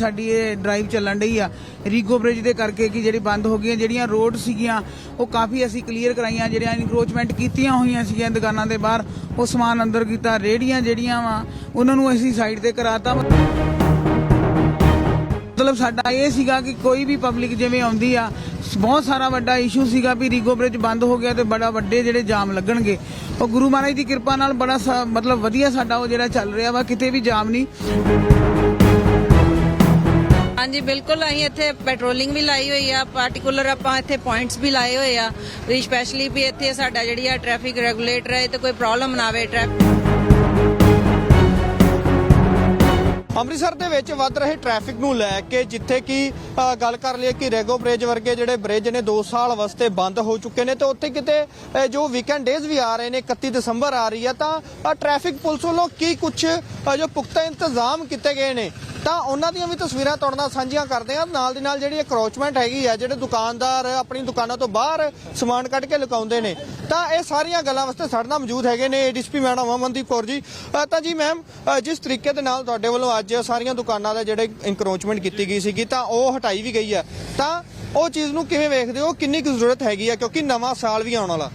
ਸਾਡੀ ਇਹ ਡਰਾਈਵ ਚੱਲਣ ਡਈ ਆ। ਰੀਗੋ ਬ੍ਰਿਜ ਦੇ ਕਰਕੇ ਕਿ ਜਿਹੜੀ ਬੰਦ ਹੋ ਗਈਆਂ, ਜਿਹੜੀਆਂ ਰੋਡ ਸੀਗੀਆਂ, ਉਹ ਕਾਫੀ ਅਸੀਂ ਕਲੀਅਰ ਕਰਾਈਆਂ, ਜਿਹੜੀਆਂ ਇਨਕਰੋਚਮੈਂਟ ਕੀਤੀਆਂ ਹੋਈਆਂ ਸੀਗੀਆਂ ਦੁਕਾਨਾਂ ਦੇ ਬਾਹਰ, ਉਹ ਸਮਾਨ ਅੰਦਰ ਕੀਤਾ ਰੇੜੀਆਂ ਜਿਹੜੀਆਂ ਵਾ, ਉਹਨਾਂ ਨੂੰ ਅਸੀਂ ਸਾਈਡ ਤੇ ਕਰਾਤਾ। ਮਤਲਬ ਸਾਡਾ ਇਹ ਸੀਗਾ ਕਿ ਕੋਈ ਵੀ ਪਬਲਿਕ ਜਿਵੇਂ ਆਉਂਦੀ ਆ, ਬਹੁਤ ਸਾਰਾ ਵੱਡਾ ਇਸ਼ੂ ਸੀਗਾ ਵੀ ਰੀਗੋ ਬ੍ਰਿਜ ਬੰਦ ਹੋ ਗਿਆ ਤੇ ਬੜਾ ਵੱਡੇ ਜਿਹੜੇ ਜਾਮ ਲੱਗਣਗੇ। ਉਹ ਗੁਰੂ ਮਹਾਰਾਜ ਦੀ ਕਿਰਪਾ ਨਾਲ ਬੜਾ ਸਾ- ਮਤਲਬ ਵਧੀਆ ਸਾਡਾ ਉਹ ਜਿਹੜਾ ਚੱਲ ਰਿਹਾ ਵਾ, ਕਿਤੇ ਵੀ ਜਾਮ ਨਹੀਂ। ਹਾਂਜੀ, ਬਿਲਕੁਲ ਅਸੀਂ ਇੱਥੇ ਪੈਟਰੋਲਿੰਗ ਵੀ ਲਾਈ ਹੋਈ ਆ ਪਾਰਟਿਕੂਲਰ ਆਪਾਂ ਇੱਥੇ ਪੁਆਇੰਟਸ ਵੀ ਲਾਏ ਹੋਏ ਆ, ਵੀ ਸਪੈਸ਼ਲੀ ਵੀ ਇੱਥੇ ਸਾਡਾ ਜਿਹੜੀ ਆ ਟ੍ਰੈਫਿਕ ਰੈਗੂਲੇਟਰ ਹੈ ਤੇ ਕੋਈ ਪ੍ਰੋਬਲਮ ਨਾ ਆਵੇ ਟ੍ਰੈਫਿਕ ਅੰਮ੍ਰਿਤਸਰ ਦੇ ਵਿੱਚ ਵੱਧ ਰਹੇ ਟ੍ਰੈਫਿਕ ਨੂੰ ਲੈ ਕੇ ਜਿੱਥੇ ਕਿ ਗੱਲ ਕਰ ਲਈਏ ਕਿ ਰੈਗੋ ਬ੍ਰਿਜ ਵਰਗੇ ਜਿਹੜੇ ਬ੍ਰਿਜ ਨੇ 2 ਸਾਲ ਵਾਸਤੇ ਬੰਦ ਹੋ ਚੁੱਕੇ ਨੇ ਤੇ ਉੱਥੇ ਕਿਤੇ ਜੋ ਵੀਕਐਂਡ ਡੇਜ਼ ਵੀ ਆ ਰਹੇ ਨੇ 31 ਦਸੰਬਰ ਆ ਰਹੀ ਹੈ ਤਾਂ ਟ੍ਰੈਫਿਕ ਪੁਲਿਸ ਵੱਲੋਂ ਕੀ ਕੁਝ ਜੋ ਪੁਖਤਾ ਇੰਤਜ਼ਾਮ ਕੀਤੇ ਗਏ ਨੇ ਤਾਂ ਉਹਨਾਂ ਦੀਆਂ ਵੀ ਤਸਵੀਰਾਂ ਤੁਹਾਡੇ ਨਾਲ ਸਾਂਝੀਆਂ ਕਰਦੇ ਆ ਨਾਲ ਦੀ ਨਾਲ ਜਿਹੜੀ ਅਕਰੋਚਮੈਂਟ ਹੈਗੀ ਆ, ਜਿਹੜੇ ਦੁਕਾਨਦਾਰ ਆਪਣੀ ਦੁਕਾਨਾਂ ਤੋਂ ਬਾਹਰ ਸਮਾਨ ਕੱਢ ਕੇ ਲੁਕਾਉਂਦੇ ਨੇ, ਤਾਂ ਇਹ ਸਾਰੀਆਂ ਗੱਲਾਂ ਵਾਸਤੇ ਸਾਡੇ ਨਾਲ ਮੌਜੂਦ ਹੈਗੇ ਨੇ ਏਡੀਸਪੀ ਮੈਡਮ ਅਮਨਦੀਪ ਕੌਰ ਜੀ। ਤਾਂ ਜੀ ਮੈਮ ਜਿਸ ਤਰੀਕੇ ਦੇ ਨਾਲ ਤੁਹਾਡੇ ਵੱਲੋਂ ਅੱਜ ਸਾਰੀਆਂ ਦੁਕਾਨਾਂ ਦਾ ਜਿਹੜੇ ਇਨਕਰੋਚਮੈਂਟ ਕੀਤੀ ਗਈ ਸੀਗੀ, ਤਾਂ ਉਹ ਹਟਾਈ ਵੀ ਗਈ ਆ। ਤਾਂ ਉਹ ਚੀਜ਼ ਨੂੰ ਕਿਵੇਂ ਵੇਖਦੇ ਹੋ? ਕਿੰਨੀ ਕੁ ਜ਼ਰੂਰਤ ਹੈਗੀ ਆ? ਕਿਉਂਕਿ ਨਵਾਂ ਸਾਲ ਵੀ ਆਉਣ ਵਾਲਾ।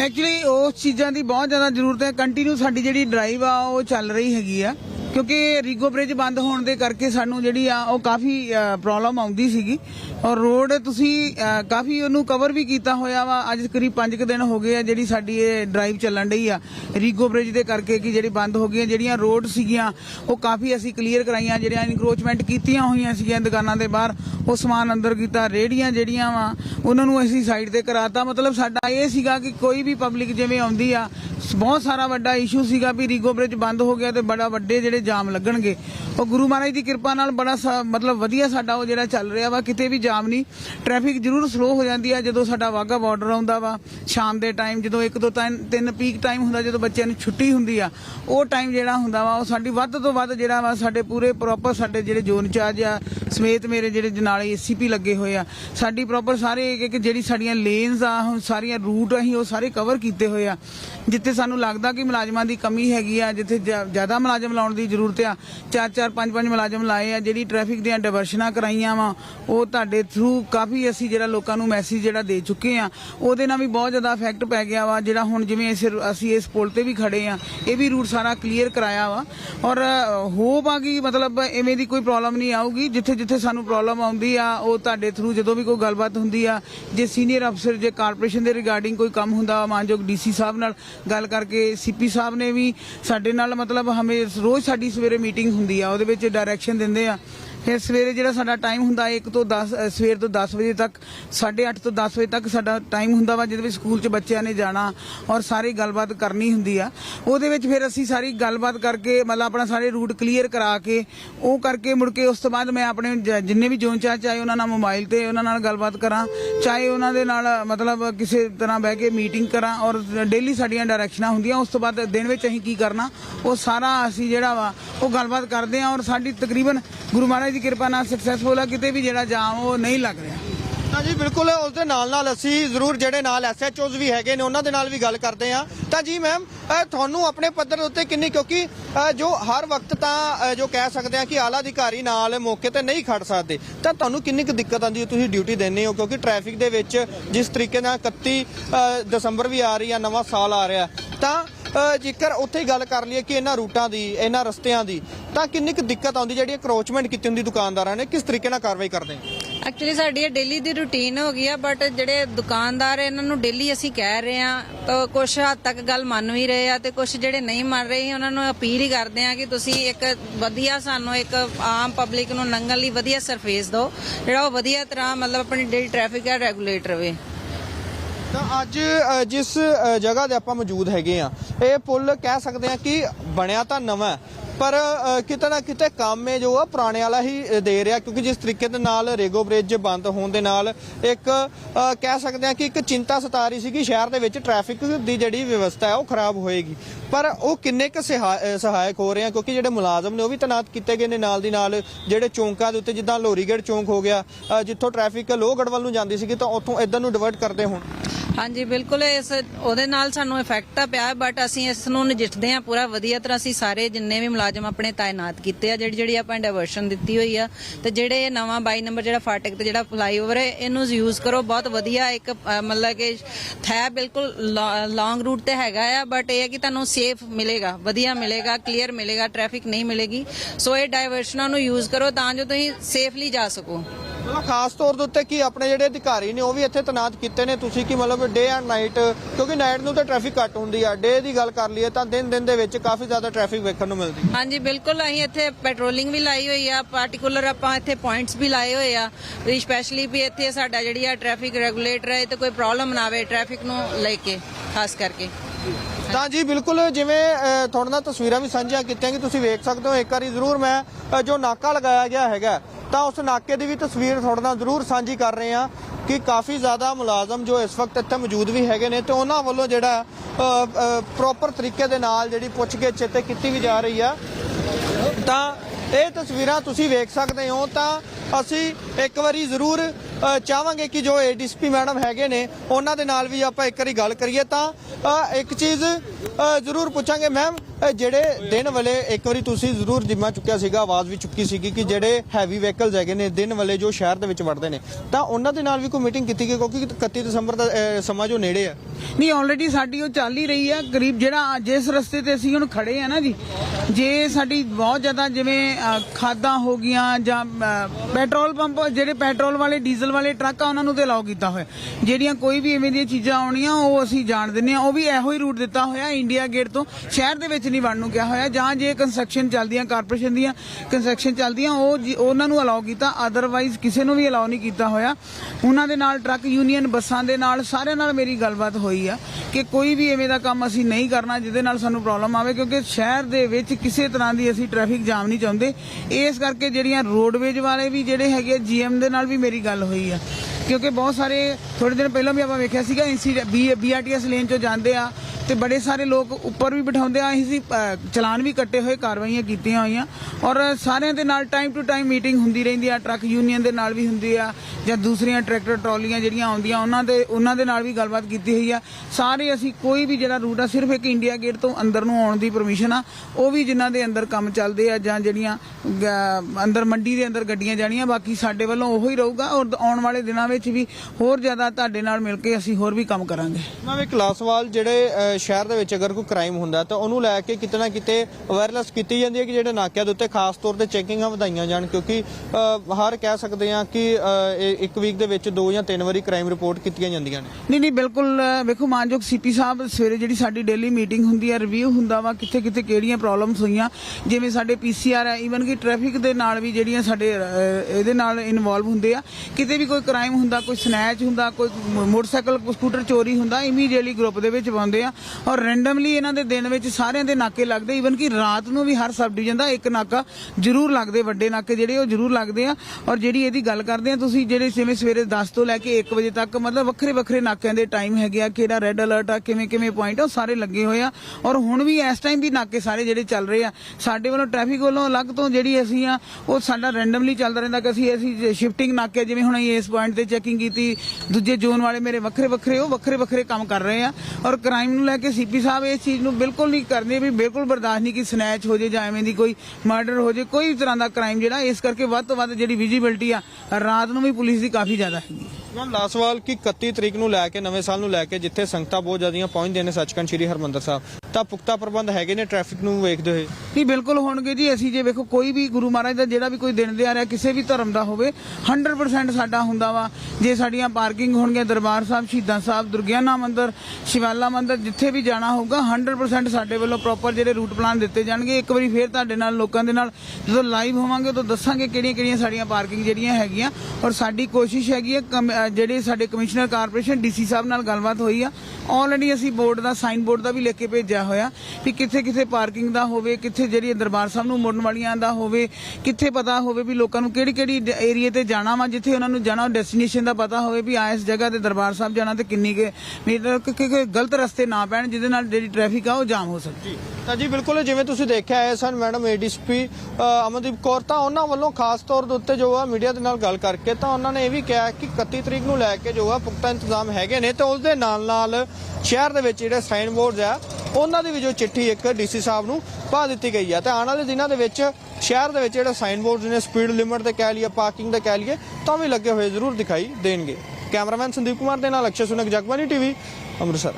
ਐਕਚੁਅਲੀ ਉਸ ਚੀਜ਼ਾਂ ਦੀ ਬਹੁਤ ਜ਼ਿਆਦਾ ਜ਼ਰੂਰਤ ਹੈ। ਕੰਟੀਨਿਊ ਸਾਡੀ ਜਿਹੜੀ ਡਰਾਈਵ ਆ, ਉਹ ਚੱਲ ਰਹੀ ਹੈਗੀ ਆ। ਕਿਉਂਕਿ ਰੀਗੋ ਬ੍ਰਿਜ ਬੰਦ ਹੋਣ ਦੇ ਕਰਕੇ ਸਾਨੂੰ ਜਿਹੜੀ ਆ, ਉਹ ਕਾਫੀ ਪ੍ਰੋਬਲਮ ਆਉਂਦੀ ਸੀਗੀ। ਔਰ ਰੋਡ ਤੁਸੀਂ ਕਾਫੀ ਉਹਨੂੰ ਕਵਰ ਵੀ ਕੀਤਾ ਹੋਇਆ ਵਾ। ਅੱਜ ਕਰੀਬ 5 ਦਿਨ ਹੋ ਗਏ ਆ ਜਿਹੜੀ ਸਾਡੀ ਇਹ ਡਰਾਈਵ ਚੱਲਣ ਡਈ ਆ। ਰੀਗੋ ਬ੍ਰਿਜ ਦੇ ਕਰਕੇ ਕਿ ਜਿਹੜੀ ਬੰਦ ਹੋ ਗਈਆਂ, ਜਿਹੜੀਆਂ ਰੋਡ ਸੀਗੀਆਂ, ਉਹ ਕਾਫੀ ਅਸੀਂ ਕਲੀਅਰ ਕਰਾਈਆਂ, ਜਿਹੜੀਆਂ ਇਨਕਰੋਚਮੈਂਟ ਕੀਤੀਆਂ ਹੋਈਆਂ ਸੀਗੀਆਂ ਦੁਕਾਨਾਂ ਦੇ ਬਾਹਰ। ਉਹ ਸਮਾਨ ਅੰਦਰ ਕੀਤਾ ਰੇੜੀਆਂ ਜਿਹੜੀਆਂ ਵਾ, ਉਹਨਾਂ ਨੂੰ ਅਸੀਂ ਸਾਈਡ ਤੇ ਕਰਾਤਾ। ਮਤਲਬ ਸਾਡਾ ਇਹ ਸੀਗਾ ਕਿ ਕੋਈ ਵੀ ਪਬਲਿਕ ਜਿਵੇਂ ਆਉਂਦੀ ਆ, ਬਹੁਤ ਸਾਰਾ ਵੱਡਾ ਇਸ਼ੂ ਸੀਗਾ ਵੀ ਰੀਗੋ ਬ੍ਰਿਜ ਬੰਦ ਹੋ ਗਿਆ ਤੇ ਬੜਾ ਵੱਡੇ ਜਿਹੜੇ ਜਾਮ ਲੱਗਣਗੇ। ਉਹ ਗੁਰੂ ਮਹਾਰਾਜ ਦੀ ਕਿਰਪਾ ਨਾਲ ਬੜਾ ਸਾ- ਮਤਲਬ ਵਧੀਆ ਸਾਡਾ ਉਹ ਜਿਹੜਾ ਚੱਲ ਰਿਹਾ ਵਾ, ਕਿਤੇ ਵੀ ਜਾਮ ਨਹੀਂ। ਟ੍ਰੈਫਿਕ ਜ਼ਰੂਰ ਸਲੋ ਹੋ ਜਾਂਦੀ ਆ, ਜਦੋਂ ਸਾਡਾ ਵਾਗਾ ਬਾਰਡਰ ਆਉਂਦਾ ਵਾ, ਸ਼ਾਮ ਦੇ ਟਾਈਮ ਜਦੋਂ ਇੱਕ ਦੋ ਤਿੰਨ ਤਿੰਨ ਪੀਕ ਟਾਈਮ ਹੁੰਦਾ, ਜਦੋਂ ਬੱਚਿਆਂ ਨੂੰ ਛੁੱਟੀ ਹੁੰਦੀ ਆ, ਉਹ ਟਾਈਮ ਜਿਹੜਾ ਹੁੰਦਾ ਵਾ, ਉਹ ਸਾਡੀ ਵੱਧ ਤੋਂ ਵੱਧ ਜਿਹੜਾ ਵਾ, ਸਾਡੇ ਪੂਰੇ ਪ੍ਰੋਪਰ ਸਾਡੇ ਜਿਹੜੇ ਜ਼ੋਨ ਚਾਰਜ ਆ ਸਮੇਤ ਮੇਰੇ ਜਿਹੜੇ ਨਾਲ ਏਸੀਪੀ ਲੱਗੇ ਹੋਏ ਆ, ਸਾਡੀ ਪ੍ਰੋਪਰ ਸਾਰੇ ਇੱਕ ਇੱਕ ਜਿਹੜੀ ਸਾਡੀਆਂ ਲੇਨਸ ਆ ਸਾਰੀਆਂ ਰੂਟ ਅਸੀਂ ਉਹ ਸਾਰੇ ਕਵਰ ਕੀਤੇ ਹੋਏ ਆ। ਜਿੱਥੇ ਸਾਨੂੰ ਲੱਗਦਾ ਕਿ ਮੁਲਾਜ਼ਮਾਂ ਦੀ ਕਮੀ ਹੈਗੀ ਆ, ਜਿੱਥੇ ਜ- ਜ਼ਿਆਦਾ ਮੁਲਾਜ਼ਮ ਲਾਉਣ ਦੀ ਜ਼ਰੂਰਤ ਆ। ਚਾਰ ਚਾਰ, ਪੰਜ ਪੰਜ ਮੁਲਾਜ਼ਮ ਲਾਏ ਆ, ਜਿਹੜੀ ਟ੍ਰੈਫਿਕ ਦੀਆਂ ਡਿਵਰਸ਼ਨਾਂ ਕਰਾਈਆਂ ਵਾ, ਉਹ ਤੁਹਾਡੇ ਥਰੂ ਕਾਫੀ ਅਸੀਂ ਜਿਹੜਾ ਲੋਕਾਂ ਨੂੰ ਮੈਸੇਜ ਜਿਹੜਾ ਦੇ ਚੁੱਕੇ ਆ। ਉਹਦੇ ਨਾਲ ਵੀ ਬਹੁਤ ਜ਼ਿਆਦਾ ਇਫੈਕਟ ਪੈ ਗਿਆ ਵਾ, ਜਿਹੜਾ ਹੁਣ ਜਿਵੇਂ ਇਸ- ਅਸੀਂ ਇਸ ਪੁਲ ਤੇ ਵੀ ਖੜੇ ਆ, ਇਹ ਵੀ ਰੂਟ ਸਾਰਾ ਕਲੀਅਰ ਕਰਾਇਆ ਵਾ। ਔਰ, ਹੋਪ ਆ ਕਿ ਮਤਲਬ ਐਵੇਂ ਦੀ ਕੋਈ ਪ੍ਰੋਬਲਮ ਨਹੀਂ ਆਊਗੀ, ਜਿੱਥੇ ਜਿੱਥੇ ਸਾਨੂੰ ਪ੍ਰੋਬਲਮ ਆਉਂਦੀ ਆ, ਉਹ ਤੁਹਾਡੇ ਥਰੂ ਜਦੋਂ ਵੀ ਕੋਈ ਗੱਲਬਾਤ ਹੁੰਦੀ ਆ, ਜੇ ਸੀਨੀਅਰ ਅਫਸਰ ਜੇ ਕਾਰਪੋਰੇਸ਼ਨ ਦੇ ਰਿਗਾਰਡਿੰਗ ਕੋਈ ਕੰਮ ਹੁੰਦਾ ਮਾਨਯੋਗ ਡੀਸੀ ਸਾਹਿਬ ਨਾਲ ਗੱਲ ਕਰਕੇ ਸੀਪੀ ਸਾਹਿਬ ਨੇ ਵੀ ਸਾਡੇ ਨਾਲ ਮਤਲਬ ਹਮੇ ਰੋਜ਼ ਸਾਡੀ ਸਵੇਰੇ ਮੀਟਿੰਗ ਹੁੰਦੀ ਆ ਉਹਦੇ ਵਿੱਚ ਡਾਇਰੈਕਸ਼ਨ ਦਿੰਦੇ ਆ। ਫਿਰ ਸਵੇਰੇ ਜਿਹੜਾ ਸਾਡਾ ਟਾਈਮ ਹੁੰਦਾ 1 ਤੋਂ 10 ਸਵੇਰ ਤੋਂ 10 ਵਜੇ ਤੱਕ 8:30 ਤੋਂ 10 ਵਜੇ ਤੱਕ ਸਾਡਾ ਟਾਈਮ ਹੁੰਦਾ ਵਾ, ਜਿਹਦੇ ਵਿੱਚ ਸਕੂਲ 'ਚ ਬੱਚਿਆਂ ਨੇ ਜਾਣਾ ਔਰ ਸਾਰੀ ਗੱਲਬਾਤ ਕਰਨੀ ਹੁੰਦੀ ਆ। ਉਹਦੇ ਵਿੱਚ ਫਿਰ ਅਸੀਂ ਸਾਰੀ ਗੱਲਬਾਤ ਕਰਕੇ, ਮਤਲਬ ਆਪਣਾ ਸਾਰੇ ਰੂਟ ਕਲੀਅਰ ਕਰਾ ਕੇ, ਉਹ ਕਰਕੇ ਮੁੜ ਕੇ ਉਸ ਤੋਂ ਬਾਅਦ ਮੈਂ ਆਪਣੇ ਜ- ਜਿੰਨੇ ਵੀ ਜੋਨ ਚਾਹ, ਚਾਹੇ ਉਹਨਾਂ ਨਾਲ ਮੋਬਾਈਲ ਤੇ ਉਹਨਾਂ ਨਾਲ ਗੱਲਬਾਤ ਕਰਾਂ, ਚਾਹੇ ਉਹਨਾਂ ਦੇ ਨਾਲ, ਮਤਲਬ ਕਿਸੇ ਤਰ੍ਹਾਂ ਬਹਿ ਕੇ ਮੀਟਿੰਗ ਕਰਾਂ ਔਰ ਡੇਲੀ ਸਾਡੀਆਂ ਡਾਇਰੈਕਸ਼ਨਾਂ ਹੁੰਦੀਆਂ, ਉਸ ਤੋਂ ਬਾਅਦ ਦਿਨ ਵਿੱਚ ਅਸੀਂ ਕੀ ਕਰਨਾ, ਉਹ ਸਾਰਾ ਅਸੀਂ ਜਿਹੜਾ ਵਾ, ਉਹ ਗੱਲਬਾਤ ਕਰਦੇ ਹਾਂ ਔਰ ਸਾਡੀ ਤਕਰੀਬਨ ਗੁਰੂ ਮਹਾਰਾਜ ਦੀ ਕਿਰਪਾ ਨਾਲ ਸਕਸੈਸਫੁਲ ਆ ਕਿਤੇ ਵੀ ਜਿਹੜਾ ਜਾਮ ਉਹ ਨਹੀਂ ਲੱਗ ਰਿਹਾ। ਤਾਂ ਜੀ ਬਿਲਕੁਲ ਉਸ ਦੇ ਨਾਲ ਨਾਲ ਅਸੀਂ ਜ਼ਰੂਰ ਜਿਹੜੇ ਨਾਲ ਐਸਐਚਓਜ਼ ਵੀ ਹੈਗੇ ਨੇ ਉਹਨਾਂ ਦੇ ਨਾਲ ਵੀ ਗੱਲ ਕਰਦੇ ਆ ਤਾਂ ਜੀ ਮੈਮ ਤੁਹਾਨੂੰ ਆਪਣੇ ਪੱਧਰ ਉੱਤੇ ਕਿੰਨੀ ਕਿਉਂਕਿ ਅ, ਜੋ ਹਰ ਵਕਤ ਤਾਂ ਅ, ਜੋ ਕਹਿ ਸਕਦੇ ਆ ਕਿ ਆਲਾ ਅਧਿਕਾਰੀ ਨਾਲ ਮੌਕੇ ਤੇ ਨਹੀਂ ਖੜ ਸਕਦੇ ਤਾਂ ਤੁਹਾਨੂੰ ਕਿੰਨੀ ਕੁ ਦਿੱਕਤ ਆਉਂਦੀ ਹੈ? ਤੁਸੀਂ ਡਿਊਟੀ ਦਿੰਦੇ ਹੋ ਕਿਉਂਕਿ ਟ੍ਰੈਫਿਕ ਦੇ ਵਿੱਚ ਜਿਸ ਤਰੀਕੇ ਨਾਲ 31 ਅ, ਦਸੰਬਰ ਵੀ ਆ ਰਹੀ ਆ ਨਵਾਂ ਸਾਲ ਆ ਰਿਹਾ। ਤਾਂ ਜੇਕਰ ਉੱਥੇ ਗੱਲ ਕਰ ਲਈਏ ਕਿ ਇਹਨਾਂ ਰੂਟਾਂ ਦੀ, ਇਹਨਾਂ ਰਸਤਿਆਂ ਦੀ, ਤਾਂ ਕਿੰਨੀ ਕੁ ਦਿੱਕਤ ਆਉਂਦੀ ਜਿਹੜੀ ਕਰੋਚਮੈਂਟ ਕੀਤੀ ਹੁੰਦੀ ਦੁਕਾਨਦਾਰਾਂ ਨੇ? ਕਿਸ ਤਰੀਕੇ ਨਾਲ ਕਾਰਵਾਈ ਕਰਦੇ ਆ? ਐਕਚੁਅਲੀ ਸਾਡੀ ਇਹ ਡੇਲੀ ਦੀ ਰੁਟੀਨ ਹੋ ਗਈ ਆ ਬਟ ਜਿਹੜੇ ਦੁਕਾਨਦਾਰ ਇਹਨਾਂ ਨੂੰ ਡੇਲੀ ਅਸੀਂ ਕਹਿ ਰਹੇ ਆ, ਤਾਂ ਕੁਝ ਹੱਦ ਤੱਕ ਗੱਲ ਮੰਨ ਵੀ ਰਹੇ ਆ ਤੇ ਕੁਝ ਜਿਹੜੇ ਨਹੀਂ ਮੰਨ ਰਹੇ, ਉਹਨਾਂ ਨੂੰ ਅਪੀਲ ਹੀ ਕਰਦੇ ਆ ਕਿ ਤੁਸੀਂ ਇੱਕ ਵਧੀਆ ਸਾਨੂੰ ਇੱਕ ਆਮ ਪਬਲਿਕ ਨੂੰ ਲੰਘਣ ਲਈ ਵਧੀਆ ਸਰਫੇਸ ਦਿਓ, ਜਿਹੜਾ ਉਹ ਵਧੀਆ ਤਰ੍ਹਾਂ ਮਤਲਬ ਆਪਣੀ ਡੇਲੀ ਟ੍ਰੈਫਿਕ ਹੈ ਰੈਗੂਲੇਟ ਰਵੇ ਤਾਂ ਅੱਜ ਜਿਸ ਜਗ੍ਹਾ ਤੇ ਆਪਾਂ ਮੌਜੂਦ ਹੈਗੇ ਆ, ਇਹ ਪੁਲ ਕਹਿ ਸਕਦੇ ਆ ਕਿ ਬਣਿਆ ਤਾਂ ਨਵਾਂ ਪਰ ਕਿਤੇ ਨਾ ਕਿਤੇ ਕੰਮ ਇਹ ਜੋ ਆ ਪੁਰਾਣੇ ਵਾਲਾ ਹੀ ਦੇ ਰਿਹਾ, ਕਿਉਂਕਿ ਜਿਸ ਤਰੀਕੇ ਦੇ ਨਾਲ ਰੇਗੋ ਬ੍ਰਿਜ ਬੰਦ ਹੋਣ ਦੇ ਨਾਲ ਇੱਕ ਕਹਿ ਸਕਦੇ ਆ ਕਿ ਇੱਕ ਚਿੰਤਾ ਸਤਾ ਰਹੀ ਸੀ ਕਿ ਸ਼ਹਿਰ ਦੇ ਵਿੱਚ ਟ੍ਰੈਫਿਕ ਦੀ ਜਿਹੜੀ ਵਿਵਸਥਾ ਹੈ, ਉਹ ਖਰਾਬ ਹੋਏਗੀ। ਪਰ ਉਹ ਕਿੰਨੇ ਕੁ ਸਹਾ- ਸਹਾਇਕ ਹੋ ਰਹੇ ਆ, ਕਿਉਂਕਿ ਜਿਹੜੇ ਮੁਲਾਜ਼ਮ ਨੇ, ਉਹ ਵੀ ਤੈਨਾਤ ਕੀਤੇ ਗਏ ਨੇ ਨਾਲ ਦੀ ਨਾਲ, ਜਿਹੜੇ ਚੌਂਕਾਂ ਦੇ ਉੱਤੇ, ਜਿੱਦਾਂ ਲੋਰੀਗੜ ਚੌਂਕ ਹੋ ਗਿਆ ਜਿੱਥੋਂ ਟ੍ਰੈਫਿਕ ਲੋਹਗੜ੍ਹ ਵੱਲ ਨੂੰ ਜਾਂਦੀ ਸੀਗੀ, ਤਾਂ ਉੱਥੋਂ ਇਧਰ ਨੂੰ ਡਿਵਰਟ ਕਰਦੇ ਹੋਣ। ਹਾਂਜੀ, ਬਿਲਕੁਲ ਇਸ ਉਹਦੇ ਨਾਲ ਸਾਨੂੰ ਇਫੈਕਟ ਤਾਂ ਪਿਆ ਬਟ ਅਸੀਂ ਇਸ ਨੂੰ ਨਜਿੱਠਦੇ ਆ ਪੂਰਾ ਵਧੀਆ ਤਰ੍ਹਾਂ। ਅਸੀਂ ਸਾਰੇ ਜਿੰਨੇ ਵੀ ਮੁਲਾਜ਼ਮ ਆਪਣੇ ਤਾਇਨਾਤ ਕੀਤੇ ਆ, ਜਿਹੜੀ ਜਿਹੜੀ ਆਪਾਂ ਡਾਇਵਰਸ਼ਨ ਦਿੱਤੀ ਹੋਈ ਆ, ਤੇ ਜਿਹੜੇ ਇਹ ਨਵਾਂ 22 ਨੰਬਰ ਜਿਹੜਾ ਫਾਟਕ ਤੇ ਜਿਹੜਾ ਫਲਾਈਓਵਰ ਹੈ, ਇਹਨੂੰ ਯੂਜ਼ ਕਰੋ। ਬਹੁਤ ਵਧੀਆ ਇੱਕ ਮਤਲਬ ਕਿ ਹੈ ਬਿਲਕੁਲ ਲੌਂਗ ਰੂਟ ਤੇ ਹੈਗਾ ਆ ਬਟ ਇਹ ਹੈ ਕਿ ਤੁਹਾਨੂੰ ਸੇਫ ਮਿਲੇਗਾ, ਵਧੀਆ ਮਿਲੇਗਾ ਕਲੀਅਰ ਮਿਲੇਗਾ ਟ੍ਰੈਫਿਕ ਨਹੀਂ ਮਿਲੇਗੀ। ਸੋ ਇਹ ਡਾਇਵਰਸ਼ਨਾਂ ਨੂੰ ਯੂਜ਼ ਕਰੋ ਤਾਂ ਜੋ ਤੁਸੀਂ ਸੇਫਲੀ ਜਾ ਸਕੋ। ਮਤਲਬ ਖਾਸ ਤੌਰ ਦੇ ਉੱਤੇ ਕੀ ਆਪਣੇ ਜਿਹੜੇ ਅਧਿਕਾਰੀ ਨੇ ਉਹ ਵੀ ਇੱਥੇ ਤੈਨਾਤ ਕੀਤੇ ਨੇ? ਤੁਸੀਂ ਕੀ ਮਤਲਬ ਡੇ ਐਂਡ ਨਾਈਟ ਕਿਉਂਕਿ ਨਾਈਟ ਨੂੰ ਤਾਂ ਟ੍ਰੈਫਿਕ ਘੱਟ ਹੁੰਦੀ ਆ। ਡੇ ਦੀ ਗੱਲ ਕਰ ਲਈਏ ਤਾਂ ਦਿਨ ਦਿਨ ਦੇ ਵਿੱਚ ਕਾਫੀ ਜ਼ਿਆਦਾ ਟ੍ਰੈਫਿਕ ਵੇਖਣ ਨੂੰ ਮਿਲਦੀ ਹਾਂਜੀ ਬਿਲਕੁਲ ਅਸੀਂ ਇੱਥੇ ਪੈਟਰੋਲਿੰਗ ਵੀ ਲਾਈ ਹੋਈ ਆ। ਪਾਰਟਿਕੂਲਰ ਆਪਾਂ ਇੱਥੇ ਪੁਆਇੰਟਸ ਵੀ ਲਾਏ ਹੋਏ ਆ। ਸਪੈਸ਼ਲੀ ਵੀ ਇੱਥੇ ਸਾਡਾ ਜਿਹੜੀ ਆ ਟ੍ਰੈਫਿਕ ਰੈਗੂਲੇਟਰ ਹੈ ਤੇ ਕੋਈ ਪ੍ਰੋਬਲਮ ਨਾ ਆਵੇ ਟ੍ਰੈਫਿਕ ਨੂੰ ਲੈ ਕੇ ਖਾਸ ਕਰਕੇ। ਤਾਂ ਜੀ ਬਿਲਕੁਲ ਜਿਵੇਂ ਤੁਹਾਡੇ ਨਾਲ ਤਸਵੀਰਾਂ ਵੀ ਸਾਂਝੀਆਂ ਕੀਤੀਆਂ ਕਿ ਤੁਸੀਂ ਵੇਖ ਸਕਦੇ ਹੋ। ਇੱਕ ਵਾਰੀ ਜ਼ਰੂਰ ਮੈਂ ਜੋ ਨਾਕਾ ਲਗਾਇਆ ਗਿਆ ਹੈਗਾ ਤਾਂ ਉਸ ਨਾਕੇ ਦੀ ਵੀ ਤਸਵੀਰ ਤੁਹਾਡੇ ਨਾਲ ਜ਼ਰੂਰ ਸਾਂਝੀ ਕਰ ਰਹੇ ਹਾਂ ਕਿ ਕਾਫੀ ਜ਼ਿਆਦਾ ਮੁਲਾਜ਼ਮ ਜੋ ਇਸ ਵਕਤ ਇੱਥੇ ਮੌਜੂਦ ਵੀ ਹੈਗੇ ਨੇ ਤੇ ਉਹਨਾਂ ਵੱਲੋਂ ਜਿਹੜਾ ਪ੍ਰੋਪਰ ਤਰੀਕੇ ਦੇ ਨਾਲ ਜਿਹੜੀ ਪੁੱਛਗਿੱਛ ਇੱਥੇ ਕੀਤੀ ਵੀ ਜਾ ਰਹੀ ਆ। ਤਾਂ ਇਹ ਤਸਵੀਰਾਂ ਤੁਸੀਂ ਵੇਖ ਸਕਦੇ ਹੋ ਤਾਂ ਅਸੀਂ ਇੱਕ ਵਾਰੀ ਜ਼ਰੂਰ ਅ, ਚਾਹਾਂਗੇ ਕਿ ਜੋ ਏਡੀਸੀਪੀ ਮੈਡਮ ਹੈਗੇ ਨੇ ਉਹਨਾਂ ਦੇ ਨਾਲ ਵੀ ਆਪਾਂ ਇੱਕ ਵਾਰੀ ਗੱਲ ਕਰੀਏ। ਤਾਂ ਇੱਕ ਚੀਜ਼ ਜ਼ਰੂਰ ਪੁੱਛਾਂਗੇ ਮੈਮ ਜਿਹੜੇ ਦਿਨ ਵੇਲੇ ਇੱਕ ਵਾਰੀ ਤੁਸੀਂ ਜ਼ਰੂਰ ਜਿੰਮਾ ਚੁੱਕਿਆ ਸੀਗਾ, ਆਵਾਜ਼ ਵੀ ਚੁੱਕੀ ਸੀਗੀ ਕਿ ਜਿਹੜੇ ਹੈਵੀ ਵਹੀਕਲਸ ਹੈਗੇ ਨੇ, ਦਿਨ ਵੇਲੇ ਜੋ ਸ਼ਹਿਰ ਦੇ ਵਿੱਚ ਵੜਦੇ ਨੇ, ਤਾਂ ਉਹਨਾਂ ਦੇ ਨਾਲ ਵੀ ਕੋਈ ਮੀਟਿੰਗ ਕੀਤੀ ਗਈ? ਕਿਉਂਕਿ 31 ਦਸੰਬਰ ਦਾ ਸਮਾਂ ਜੋ ਨੇੜੇ ਆ। ਨਹੀਂ ਆਲਰੇਡੀ ਸਾਡੀ ਉਹ ਚੱਲ ਹੀ ਰਹੀ ਆ। ਕਰੀਬ ਜਿਹੜਾ ਜਿਸ ਰਸਤੇ ਤੇ ਅਸੀਂ ਹੁਣ ਖੜੇ ਆ ਨਾ ਜੀ, ਜੇ ਸਾਡੀ ਬਹੁਤ ਜ਼ਿਆਦਾ ਜਿਵੇਂ ਖਾਦਾਂ ਹੋ ਗਈਆਂ ਜਾਂ ਪੈਟਰੋਲ ਪੰਪ, ਜਿਹੜੇ ਪੈਟਰੋਲ ਵਾਲੇ, ਡੀਜ਼ਲ ਵਾਲੇ ਟਰੱਕ ਆ, ਉਹਨਾਂ ਨੂੰ ਤੇ ਅਲਾਉ ਕੀਤਾ ਹੋਇਆ। ਜਿਹੜੀਆਂ ਕੋਈ ਵੀ ਐਵੇਂ ਦੀਆਂ ਚੀਜ਼ਾਂ ਆਉਣੀਆਂ, ਉਹ ਅਸੀਂ ਜਾਣ ਦਿੰਦੇ ਆ ਉਹ ਵੀ ਇਹੋ ਹੀ ਰੂਟ ਦਿੱਤਾ ਹੋਇਆ ਇੰਡੀਆ ਗੇਟ ਤੋਂ, ਸ਼ਹਿਰ ਦੇ ਵਿੱਚ ਨਹੀਂ ਵੜਨ ਨੂੰ ਕਿਹਾ ਹੋਇਆ। ਜਾਂ ਜੇ ਕੰਸਟਰਕਸ਼ਨ ਚੱਲਦੀਆਂ ਕਾਰਪੋਰੇਸ਼ਨ ਦੀਆਂ ਕੰਸਟਰਕਸ਼ਨ ਚੱਲਦੀਆਂ, ਉਹ ਉਹਨਾਂ ਨੂੰ ਅਲਾਉ ਕੀਤਾ ਅਦਰਵਾਈਜ਼ ਕਿਸੇ ਨੂੰ ਵੀ ਅਲਾਉ ਨਹੀਂ ਕੀਤਾ ਹੋਇਆ। ਉਹਨਾਂ ਦੇ ਨਾਲ ਟਰੱਕ ਯੂਨੀਅਨ ਬੱਸਾਂ ਦੇ ਨਾਲ, ਸਾਰਿਆਂ ਨਾਲ ਮੇਰੀ ਗੱਲਬਾਤ ਹੋਈ ਆ ਕਿ ਕੋਈ ਵੀ ਐਵੇਂ ਦਾ ਕੰਮ ਅਸੀਂ ਨਹੀਂ ਕਰਨਾ, ਜਿਹਦੇ ਨਾਲ ਸਾਨੂੰ ਪ੍ਰੋਬਲਮ ਆਵੇ, ਕਿਉਂਕਿ ਸ਼ਹਿਰ ਦੇ ਵਿੱਚ ਕਿਸੇ ਤਰ੍ਹਾਂ ਦੀ ਅਸੀਂ ਟ੍ਰੈਫਿਕ ਜਾਮ ਨਹੀਂ ਚਾਹੁੰਦੇ। ਇਸ ਕਰਕੇ ਜਿਹੜੀਆਂ ਰੋਡਵੇਜ ਵਾਲੇ ਵੀ ਜਿਹੜੇ ਹੈਗੇ ਜੀਐਮ ਦੇ ਨਾਲ ਵੀ ਮੇਰੀ ਗੱਲ ਹੋਈ ਆ। ਕਿਉਂਕਿ ਬਹੁਤ ਸਾਰੇ ਥੋੜੇ ਦਿਨ ਪਹਿਲਾਂ ਵੀ ਆਪਾਂ ਵੇਖਿਆ ਸੀਗਾ ਬੀਆਰਟੀਐਸ ਲੇਨ ਚੋਂ ਜਾਂਦੇ ਆ ਤੇ ਬੜੇ ਸਾਰੇ ਲੋਕ ਉੱਪਰ ਵੀ ਬਿਠਾਉਂਦੇ ਆ, ਅਸੀਂ ਚਲਾਨ ਵੀ ਕੱਟੇ ਹੋਏ, ਕਾਰਵਾਈਆਂ ਕੀਤੀਆਂ ਹੋਈਆਂ ਔਰ ਸਾਰਿਆਂ ਦੇ ਨਾਲ ਟਾਈਮ ਟੂ ਟਾਈਮ ਮੀਟਿੰਗ ਹੁੰਦੀ ਰਹਿੰਦੀ ਆ ਟਰੱਕ ਯੂਨੀਅਨ ਦੇ ਨਾਲ ਵੀ ਹੁੰਦੀ ਆ ਜਾਂ ਦੂਸਰੀਆਂ ਟਰੈਕਟਰ ਟਰਾਲੀਆਂ ਜਿਹੜੀਆਂ ਆਉਂਦੀਆਂ, ਉਹਨਾਂ ਦੇ ਉਹਨਾਂ ਦੇ ਨਾਲ ਵੀ ਗੱਲਬਾਤ ਕੀਤੀ ਹੋਈ ਆ। ਸਾਰੇ ਅਸੀਂ ਕੋਈ ਵੀ ਜਿਹੜਾ ਰੂਟ ਆ, ਸਿਰਫ ਇੱਕ ਇੰਡੀਆ ਗੇਟ ਤੋਂ ਅੰਦਰ ਨੂੰ ਆਉਣ ਦੀ ਪਰਮਿਸ਼ਨ ਆ, ਉਹ ਵੀ ਜਿਨ੍ਹਾਂ ਦੇ ਅੰਦਰ ਕੰਮ ਚੱਲਦੇ ਆ ਜਾਂ ਜਿਹੜੀਆਂ ਅੰਦਰ ਮੰਡੀ ਦੇ ਅੰਦਰ ਗੱਡੀਆਂ ਜਾਣੀਆਂ, ਬਾਕੀ ਸਾਡੇ ਵੱਲੋਂ ਉਹੀ ਰਹੂਗਾ ਔਰ ਆਉਣ ਵਾਲੇ ਦਿਨਾਂ ਵਿੱਚ ਵੀ ਹੋਰ ਜ਼ਿਆਦਾ ਤੁਹਾਡੇ ਨਾਲ ਮਿਲ ਕੇ ਅਸੀਂ ਹੋਰ ਵੀ ਕੰਮ ਕਰਾਂਗੇ। ਮੈਂ ਇੱਕ ਲਾਸਟ ਸਵਾਲ ਜਿਹੜੇ ਅ, ਸ਼ਹਿਰ ਦੇ ਵਿੱਚ ਅਗਰ ਕੋਈ ਕ੍ਰਾਈਮ ਹੁੰਦਾ ਤਾਂ ਉਹਨੂੰ ਲੈ ਕੇ ਕਿਤੇ ਨਾ ਕਿਤੇ ਅਵੇਅਰਨੈਸ ਕੀਤੀ ਜਾਂਦੀ ਹੈ ਕਿ ਜਿਹੜੇ ਨਾਕਿਆਂ ਦੇ ਉੱਤੇ ਖਾਸ ਤੌਰ ਤੇ ਚੈਕਿੰਗਾਂ ਵਧਾਈਆਂ ਜਾਣ ਕਿਉਂਕਿ ਅ, ਹਰ ਕਹਿ ਸਕਦੇ ਆ ਕਿ ਅ, ਇਹ ਇੱਕ ਵੀਕ ਦੇ ਵਿੱਚ ਦੋ ਜਾਂ ਤਿੰਨ ਵਾਰੀ ਕ੍ਰਾਈਮ ਰਿਪੋਰਟ ਕੀਤੀਆਂ ਜਾਂਦੀਆਂ ਨੇ। ਨਹੀਂ ਨਹੀਂ ਬਿਲਕੁਲ ਅ, ਵੇਖੋ ਮਾਨਯੋਗ ਸੀਪੀ ਸਾਹਿਬ ਸਵੇਰੇ ਜਿਹੜੀ ਸਾਡੀ ਡੇਲੀ ਮੀਟਿੰਗ ਹੁੰਦੀ ਹੈ ਰਿਵਿਊ ਹੁੰਦਾ ਵਾ ਕਿੱਥੇ ਕਿੱਥੇ ਕਿਹੜੀਆਂ ਪ੍ਰੋਬਲਮਸ ਹੋਈਆਂ। ਜਿਵੇਂ ਸਾਡੇ ਪੀਸੀਆਰ ਹੈ ਈਵਨ ਕਿ ਟ੍ਰੈਫਿਕ ਦੇ ਨਾਲ ਵੀ ਜਿਹੜੀਆਂ ਸਾਡੇ ਅ, ਇਹਦੇ ਨਾਲ ਇਨਵੋਲਵ ਹੁੰਦੇ ਆ ਕਿਤੇ ਵੀ ਕੋਈ ਕ੍ਰਾਈਮ ਹੁੰਦਾ ਕੋਈ ਸਨੈਚ ਹੁੰਦਾ, ਕੋਈ ਮੋਟਰਸਾਈਕਲ ਸਕੂਟਰ ਚੋਰੀ ਹੁੰਦਾ ਇਮੀਡੀਏਟਲੀ ਗਰੁੱਪ ਦੇ ਵਿੱਚ ਪਾਉਂਦੇ ਆ। ਔਰ ਰੈਂਡਮਲੀ ਇਹਨਾਂ ਦੇ ਦਿਨ ਵਿੱਚ ਸਾਰਿਆਂ ਦੇ ਨਾਕੇ ਲੱਗਦੇ ਈਵਨ ਕਿ ਰਾਤ ਨੂੰ ਵੀ ਹਰ ਸਬ ਡਿਵੀਜ਼ਨ ਦਾ ਇੱਕ ਨਾਕਾ ਜ਼ਰੂਰ ਲੱਗਦੇ, ਵੱਡੇ ਨਾਕੇ ਜਿਹੜੇ ਉਹ ਜ਼ਰੂਰ ਲੱਗਦੇ ਆ। ਔਰ ਜਿਹੜੀ ਇਹਦੀ ਗੱਲ ਕਰਦੇ ਆ, ਤੁਸੀਂ ਜਿਹੜੇ ਜਿਵੇਂ ਸਵੇਰੇ 10 ਤੋਂ ਲੈ ਕੇ 1 ਵਜੇ ਤੱਕ, ਮਤਲਬ ਵੱਖਰੇ ਵੱਖਰੇ ਨਾਕਿਆਂ ਦੇ ਟਾਈਮ ਹੈਗੇ ਆ, ਕਿਹੜਾ ਰੈੱਡ ਅਲਰਟ ਆ, ਕਿਵੇਂ ਕਿਵੇਂ ਪੁਆਇੰਟ ਆ, ਉਹ ਸਾਰੇ ਲੱਗੇ ਹੋਏ ਆ। ਔਰ ਹੁਣ ਵੀ ਇਸ ਟਾਈਮ ਵੀ ਨਾਕੇ ਸਾਰੇ ਜਿਹੜੇ ਚੱਲ ਰਹੇ ਆ, ਸਾਡੇ ਵੱਲੋਂ ਟ੍ਰੈਫਿਕ ਵੱਲੋਂ ਅਲੱਗ ਤੋਂ ਜਿਹੜੀ ਅਸੀਂ ਆ, ਉਹ ਸਾਡਾ ਰੈਂਡਮਲੀ ਚੱਲਦਾ ਰਹਿੰਦਾ ਕਿ ਅਸੀਂ ਅਸੀਂ ਸ਼ਿਫਟਿੰਗ ਨਾਕੇ, ਜਿਵੇਂ ਹੁਣ ਇਸ ਪੁਆਇੰਟ ਤੇ ਚੈਕਿੰਗ ਕੀਤੀ, ਦੂਜੇ ਜ਼ੋਨ ਵਾਲੇ ਮੇਰੇ ਵੱਖਰੇ ਵੱਖਰੇ, ਉਹ ਵੱਖਰੇ ਵੱਖਰੇ ਕੰਮ ਕਰ ਰਹੇ ਆ। ਔਰ ਕ੍ਰਾਈਮ ਨੂੰ ਲੈ ਕੇ ਸੀਪੀ ਸਾਹਿਬ ਇਸ ਚੀਜ਼ ਨੂੰ ਬਿਲਕੁਲ ਨਹੀਂ ਕਰਦੇ ਵੀ ਬਿਲਕੁਲ ਬਰਦਾਸ਼ਤ ਨਹੀਂ ਕਿ ਸਨੈਚ ਹੋ ਜੇ ਜਾਂ ਐਵੇਂ ਦੀ ਕੋਈ ਮਰਡਰ ਹੋ ਜੇ, ਕੋਈ ਤਰ੍ਹਾਂ ਦਾ ਕ੍ਰਾਈਮ ਜਿਹੜਾ, ਇਸ ਕਰਕੇ ਵੱਧ ਤੋਂ ਵੱਧ ਜਿਹੜੀ ਵਿਜੀਬਿਲਟੀ ਆ, ਰਾਤ ਨੂੰ ਵੀ ਪੁਲਿਸ ਦੀ ਕਾਫੀ ਜ਼ਿਆਦਾ ਹੈਗੀ ਹੈ। ਲਾਸਟ ਸਵਾਲ ਕਿ 31 ਤਰੀਕ ਨੂੰ ਲੈ ਕੇ, ਨਵੇਂ ਸਾਲ ਨੂੰ ਲੈ ਕੇ ਜਿੱਥੇ ਸੰਗਤਾਂ ਬਹੁਤ ਜ਼ਿਆਦੀਆਂ ਪਹੁੰਚਦੀਆਂ ਨੇ, ਸੱਚਖੰਡ ਸ੍ਰੀ ਹਰਮੰਦਰ ਸਾਹਿਬ? ਤਾਂ ਪੁਖਤਾ ਪ੍ਰਬੰਧ ਹੈਗੇ ਨੇ ਟ੍ਰੈਫਿਕ ਨੂੰ ਵੇਖਦੇ ਹੋਏ। ਨਹੀਂ, ਬਿਲਕੁਲ ਹੋਣਗੇ ਜੀ। ਅਸੀਂ ਜੇ ਵੇਖੋ, ਕੋਈ ਵੀ ਗੁਰੂ ਮਹਾਰਾਜ ਦਾ ਜਿਹੜਾ ਵੀ ਕੋਈ ਦਿਨ ਦੇ ਆ ਰਿਹਾ, ਕਿਸੇ ਵੀ ਧਰਮ ਦਾ ਹੋਵੇ 100% ਸਾਡਾ ਹੁੰਦਾ ਵਾ। ਜੇ ਸਾਡੀਆਂ ਪਾਰਕਿੰਗ ਹੋਣਗੀਆਂ, ਦਰਬਾਰ ਸਾਹਿਬ, ਸ਼ਹੀਦਾਂ ਸਾਹਿਬ, ਦੁਰਗਿਆਨਾ ਮੰਦਿਰ, ਸ਼ਿਵਾਲਾ ਮੰਦਿਰ, ਜਿੱਥੇ ਵੀ ਜਾਣਾ ਹੋਊਗਾ 100% ਸਾਡੇ ਵੱਲੋਂ ਪ੍ਰੋਪਰ ਜਿਹੜੇ ਰੂਟ ਪਲਾਨ ਦਿੱਤੇ ਜਾਣਗੇ। ਇੱਕ ਵਾਰੀ ਫੇਰ ਤੁਹਾਡੇ ਨਾਲ, ਲੋਕਾਂ ਦੇ ਨਾਲ ਜਦੋਂ ਲਾਈਵ ਹੋਵਾਂਗੇ, ਉਦੋਂ ਦੱਸਾਂਗੇ ਕਿਹੜੀਆਂ ਕਿਹੜੀਆਂ ਸਾਡੀਆਂ ਪਾਰਕਿੰਗ ਜਿਹੜੀਆਂ ਹੈਗੀਆਂ। ਔਰ ਸਾਡੀ ਕੋਸ਼ਿਸ਼ ਹੈਗੀ ਹੈ ਜਿਹੜੇ ਸਾਡੇ ਕਮਿਸ਼ਨਰ ਕਾਰਪੋਰੇਸ਼ਨ ਡੀਸੀ ਸਾਹਿਬ ਨਾਲ ਗੱਲਬਾਤ ਹੋਈ ਆ। ਆਲਰੇਡੀ ਅਸੀਂ ਬੋਰਡ ਦਾ ਸਾਈਨ ਬੋਰਡ ਦਾ ਵੀ ਲੈ ਕੇ ਭੇਜਿਆ ਭੇਜਿਆ ਹੋਇਆ ਵੀ ਕਿੱਥੇ ਕਿੱਥੇ ਪਾਰਕਿੰਗ ਦਾ ਹੋਵੇ, ਕਿੱਥੇ ਜਿਹੜੀ ਦਰਬਾਰ ਸਾਹਿਬ ਨੂੰ ਮੁੜਨ ਵਾਲੀਆਂ ਦਾ ਹੋਵੇ, ਕਿੱਥੇ ਪਤਾ ਹੋਵੇ ਵੀ ਲੋਕਾਂ ਨੂੰ ਕਿਹੜੀ ਕਿਹੜੀ ਏਰੀਆ ਤੇ ਜਾਣਾ ਵਾ, ਜਿੱਥੇ ਉਹਨਾਂ ਨੂੰ ਜਾਣਾ ਡੈਸਟੀਨੇਸ਼ਨ ਦਾ ਪਤਾ ਹੋਵੇ ਵੀ ਆ ਇਸ ਜਗ੍ਹਾ ਤੇ ਦਰਬਾਰ ਸਾਹਿਬ ਜਾਣਾ ਤੇ ਕਿੰਨੀ ਕੁ ਮੀਟਰ ਕਿ- ਗਲਤ ਰਸਤੇ ਨਾ ਪੈਣ, ਜਿਹਦੇ ਨਾਲ ਜਿਹੜੀ ਟ੍ਰੈਫਿਕ ਆ ਉਹ ਜਾਮ ਹੋ ਸਕਦੀ ਤਾਂ ਜੀ, ਬਿਲਕੁਲ ਜਿਵੇਂ ਤੁਸੀਂ ਦੇਖਿਆ ਹੈ ਸਨ ਮੈਡਮ ਏਡੀਸਪੀ ਅਮਨਦੀਪ ਕੌਰ। ਤਾਂ ਉਹਨਾਂ ਵੱਲੋਂ ਖਾਸ ਤੌਰ ਦੇ ਉੱਤੇ ਜੋ ਆ ਮੀਡੀਆ ਦੇ ਨਾਲ ਗੱਲ ਕਰਕੇ, ਤਾਂ ਉਹਨਾਂ ਨੇ ਇਹ ਵੀ ਕਿਹਾ ਕਿ 31 ਤਰੀਕ ਨੂੰ ਲੈ ਕੇ ਜੋ ਆ ਪੁਖਤਾ ਇੰਤਜ਼ਾਮ ਹੈਗੇ ਨੇ, ਤੇ ਉਸ ਦੇ ਨਾਲ ਨਾਲ ਸ਼ਹਿਰ ਦੇ ਵਿੱਚ ਜਿਹੜੇ ਸਾਈਨ ਬੋਰਡਸ ਆ ਉਹਨਾਂ ਦੀ ਵੀ ਜੋ ਚਿੱਠੀ ਇੱਕ ਡੀਸੀ ਸਾਹਿਬ ਨੂੰ ਪਾ ਦਿੱਤੀ ਗਈ ਹੈ ਤੇ ਆਉਣ ਵਾਲੇ ਦਿਨਾਂ ਦੇ ਵਿੱਚ, ਸ਼ਹਿਰ ਦੇ ਵਿੱਚ ਜਿਹੜੇ ਸਾਈਨ ਬੋਰਡਸ ਨੇ ਸਪੀਡ ਲਿਮਟ ਤੇ ਕਹਿ ਲਈਏ ਪਾਰਕਿੰਗ ਦੇ ਕਹਿ ਲਈਏ, ਤਾਂ ਵੀ ਲੱਗੇ ਹੋਏ ਜ਼ਰੂਰ ਦਿਖਾਈ ਦੇਣਗੇ। ਕੈਮਰਾਮੈਨ ਸੰਦੀਪ ਕੁਮਾਰ ਦੇ ਨਾਲ ਅਕਸ਼ੇ ਸੁਨਕ ਜਗਬਾਨੀ ਟੀਵੀ, ਅੰਮ੍ਰਿਤਸਰ।